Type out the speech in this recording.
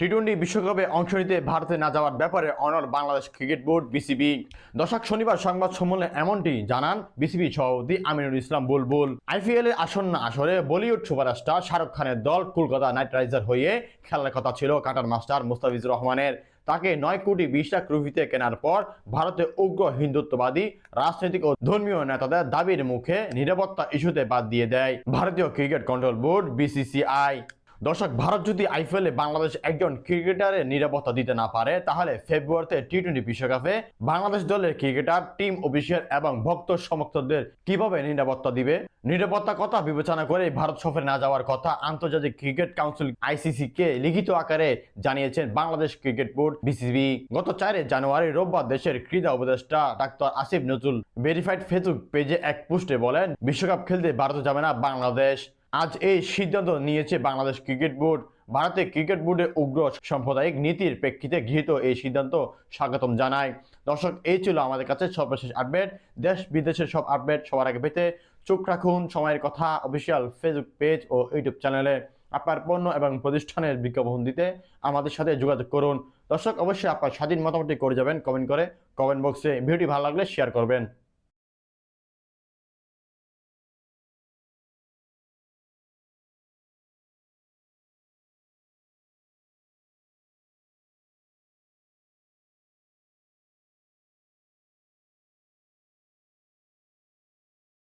T twenty বিশ্বকাপে অংশ নিতে ভারতে না যাওয়ার ব্যাপারে অনর বাংলাদেশ ক্রিকেট বোর্ড, বিসিবি। দর্শক শনিবার সংবাদ সম্মেলনে এমনটি জানান বিসিবি সভাপতি আমিনুল ইসলাম বুলবুল। আইপিএল এর আসন্ন আসরে বলিউড সুপারস্টার শাহরুখ খানের দল কলকাতা নাইট রাইডার হয়ে খেলার কথা ছিল কাটার মাস্টার মুস্তাফিজুর রহমানের। তাকে নয় কোটি বিশ লাখ রুপিতে কেনার পর ভারতে উগ্র হিন্দুত্ববাদী, রাজনৈতিক ও ধর্মীয় নেতাদের দাবির মুখে নিরাপত্তা ইস্যুতে বাদ দিয়ে দেয় ভারতীয় ক্রিকেট কন্ট্রোল বোর্ড, বিসিসিআই। দর্শক, ভারত যদি আইপিএলে বাংলাদেশ একজন ক্রিকেটারের নিরাপত্তা দিতে না পারে, তাহলে ফেব্রুয়ারিতে টি টোয়েন্টি বিশ্বকাপে বাংলাদেশ দলের ক্রিকেটার, টিম অফিসিয়াল এবং ভক্ত সমর্থকদের কীভাবে নিরাপত্তা দিবে? নিরাপত্তা কথা বিবেচনা করে ভারত সফরে না যাওয়ার কথা আন্তর্জাতিক ক্রিকেট কাউন্সিল আইসিসি কে লিখিত আকারে জানিয়েছেন বাংলাদেশ ক্রিকেট বোর্ড, বিসিবি। গত চারে জানুয়ারি রোববার দেশের ক্রীড়া উপদেষ্টা doctor Asif Nazrul verified Facebook পেজে এক পোস্টে বলেন, বিশ্বকাপ খেলতে ভারত যাবে না বাংলাদেশ। আজ এই সিদ্ধান্ত নিয়েছে বাংলাদেশ ক্রিকেট বোর্ড। ভারতের ক্রিকেট বোর্ডের উগ্র সাম্প্রদায়িক নীতির প্রেক্ষিতে গৃহীত এই সিদ্ধান্ত স্বাগতম জানায় দর্শক, এই ছিল আমাদের কাছে সর্বশেষ আপডেট। দেশ বিদেশের সব আপডেট সবার আগে পেতে চোখ রাখুন সময়ের কথা অফিসিয়াল ফেসবুক পেজ ও ইউটিউব চ্যানেলে। আপনার পণ্য এবং প্রতিষ্ঠানের বিজ্ঞাপন দিতে আমাদের সাথে যোগাযোগ করুন। দর্শক, অবশ্যই আপনার স্বাধীন মতামতটি করে যাবেন কমেন্ট করে। কমেন্ট বক্সে ভিডিওটি ভালো লাগলে শেয়ার করবেন।